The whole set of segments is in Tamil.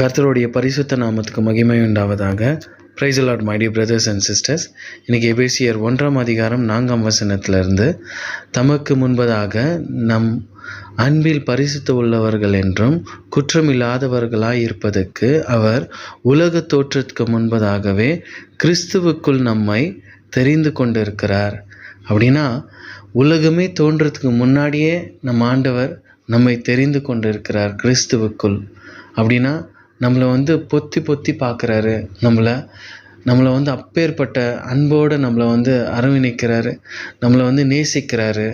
கர்த்தருடைய பரிசுத்த நாமத்துக்கு மகிமை உண்டாவதாக praise lord my brothers and sisters இன்றைக்கி எபேசியர் ஒன்றாம் அதிகாரம் நான்காம் வசனத்திலிருந்து தமக்கு முன்பதாக நம் அன்பில் பரிசுத்த உள்ளவர்கள் என்றும் குற்றமில்லாதவர்களாய் இருப்பதற்கு அவர் உலக தோற்றத்துக்கு முன்பதாகவே கிறிஸ்துவுக்குள் நம்மை தெரிந்து கொண்டிருக்கிறார். அப்படின்னா உலகமே தோன்றதுக்கு முன்னாடியே நம் ஆண்டவர் நம்மை தெரிந்து கொண்டிருக்கிறார் கிறிஸ்துவுக்குள். அப்படின்னா நம்மளை வந்து பொத்தி பொத்தி பார்க்குறாரு. நம்மளை நம்மளை வந்து அப்பேற்பட்ட அன்போடு நம்மளை வந்து அரவணைக்கிறாரு நம்மளை வந்து நேசிக்கிறாரு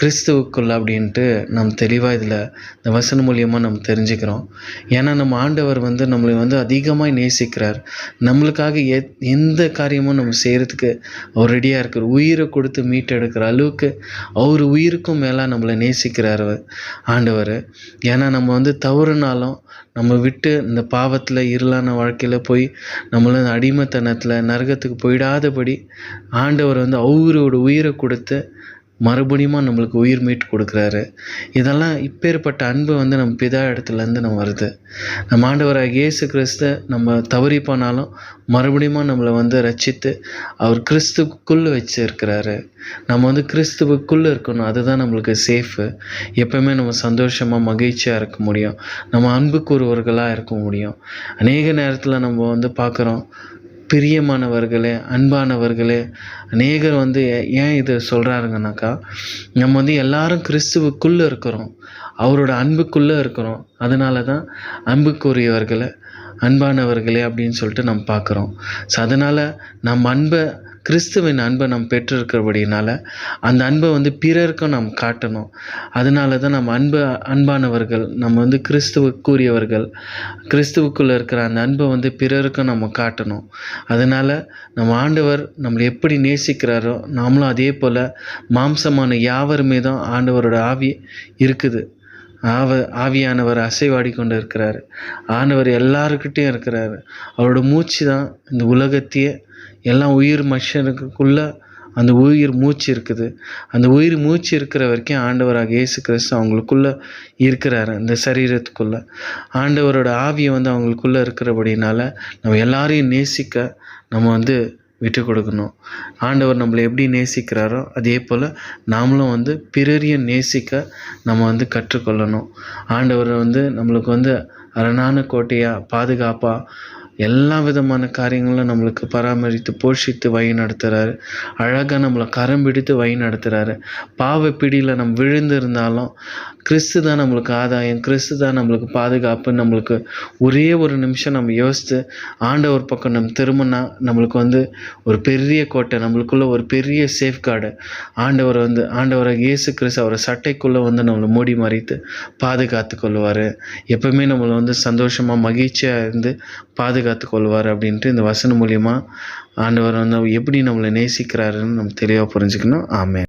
கிறிஸ்துவுக்குள் அப்படின்ட்டு நம் தெளிவாக இதில் இந்த வசனம் மூலியமாக நம்ம தெரிஞ்சுக்கிறோம். ஏன்னா நம்ம ஆண்டவர் வந்து நம்மளை வந்து அதிகமாக நேசிக்கிறார். நம்மளுக்காக எ எந்த காரியமும் நம்ம செய்கிறதுக்கு அவர் ரெடியாக இருக்கிற உயிரை கொடுத்து மீட்டெடுக்கிற அளவுக்கு அவர் உயிருக்கும் மேலே நம்மளை நேசிக்கிறார் ஆண்டவர். ஏன்னா நம்ம வந்து தவறுனாலும் நம்ம விட்டு இந்த பாவத்தில் இருளான வாழ்க்கையில் போய் நம்மளை இந்த அடிமைத்தனத்தில் நரகத்துக்கு போயிடாதபடி ஆண்டவர் வந்து அவரோட உயிரை கொடுத்து மறுபடியும் நம்மளுக்கு உயிர் மீட்டு கொடுக்குறாரு. இதெல்லாம் இப்பேற்பட்ட அன்பு வந்து நம்ம பிதா இடத்துலேருந்து நம்ம வருது. நம்ம ஆண்டவராக இயேசு கிறிஸ்து நம்ம தவறி போனாலும் மறுபடியும் நம்மளை வந்து ரச்சித்து அவர் கிறிஸ்துக்குள்ளே வச்சுருக்கிறாரு. நம்ம வந்து கிறிஸ்துவுக்குள்ளே இருக்கணும். அதுதான் நம்மளுக்கு சேஃபு எப்பவுமே நம்ம சந்தோஷமாக மகிழ்ச்சியாக இருக்க முடியும். நம்ம அன்புக்குரியவர்களாக இருக்க முடியும். அநேக நேரத்தில் நம்ம வந்து பார்க்குறோம் பிரியமானவர்களே அன்பானவர்களே அநேகர் வந்து ஏ- ஏன் இதை சொல்கிறாருங்கனாக்கா நம்ம வந்து எல்லாரும் கிறிஸ்துவுக்குள்ளே இருக்கிறோம். அவரோட அன்புக்குள்ளே இருக்கிறோம். அதனால தான் அன்புக்குரியவர்களை அன்பானவர்களே அப்படின்னு சொல்லிட்டு நம்ம பார்க்குறோம். ஸோ அதனால் நம்ம அன்பை கிறிஸ்துவின் அன்பை நாம் பெற்றிருக்கிறபடினால அந்த அன்பை வந்து பிறருக்கும் நாம் காட்டணும். அதனால தான் நம்ம அன்பு அன்பானவர்கள் நம்ம வந்து கிறிஸ்துவுக்குரியவர்கள் கிறிஸ்துவுக்குள்ளே இருக்கிற அந்த அன்பை வந்து பிறருக்கும் நம்ம காட்டணும். அதனால் நம்ம ஆண்டவர் நம்மளை எப்படி நேசிக்கிறாரோ நாமளும் அதே போல் மாம்சமான யாவர் மீதும் ஆண்டவரோட ஆவி இருக்குது. ஆவ ஆவியானவர் அசைவாடி கொண்டு இருக்கிறார். ஆண்டவர் எல்லாருக்கிட்டேயும் இருக்கிறாரு. அவரோட மூச்சு தான் இந்த உலகத்தையே எல்லாம் உயிர் மனுஷனுக்குள்ளே அந்த உயிர் மூச்சு இருக்குது. அந்த உயிர் மூச்சு இருக்கிற வரைக்கும் ஆண்டவராக இயேசு கிறிஸ்து அவங்களுக்குள்ளே இருக்கிறாரு இந்த சரீரத்துக்குள்ளே. ஆண்டவரோட ஆவியை வந்து அவங்களுக்குள்ளே இருக்கிறபடினால நம்ம எல்லாரையும் நேசிக்க நம்ம வந்து விட்டு கொடுக்கணும். ஆண்டவர் நம்மளை எப்படி நேசிக்கிறாரோ அதே போல் நாமளும் வந்து பிறரையும் நேசிக்க நம்ம வந்து கற்றுக்கொள்ளணும். ஆண்டவர் வந்து நம்மளுக்கு வந்து அரணான கோட்டையாக பாதுகாப்பாக எல்லா விதமான காரியங்களும் நம்மளுக்கு பராமரித்து போஷித்து வழி நடத்துகிறாரு அழகாக நம்மளை கரம் பிடித்து வழி நடத்துகிறாரு பாவ பிடியில் நம்ம விழுந்திருந்தாலும் கிறிஸ்து தான் நம்மளுக்கு ஆதாயம் கிறிஸ்து தான் நம்மளுக்கு பாதுகாப்பு. நம்மளுக்கு ஒரே ஒரு நிமிஷம் நம்ம யோசித்து ஆண்டவர் பக்கம் நம்ம திரும்பினா நம்மளுக்கு வந்து ஒரு பெரிய கோட்டை நம்மளுக்குள்ள ஒரு பெரிய சேஃப்கார்டு ஆண்டவர் வந்து ஆண்டவரை இயேசு கிறிஸ்து அவரை சட்டைக்குள்ளே வந்து நம்மளை மூடி மறைத்து பாதுகாத்து கொள்வார். எப்பவுமே நம்மளை வந்து சந்தோஷமாக மகிழ்ச்சியாக இருந்து பாதுகாத்து கொள்வார் அப்படின்ட்டு இந்த வசனம் மூலியமாக ஆண்டவர் வந்து எப்படி நம்மளை நேசிக்கிறாருன்னு நம்ம தெளிவாக புரிஞ்சுக்கணும். ஆமே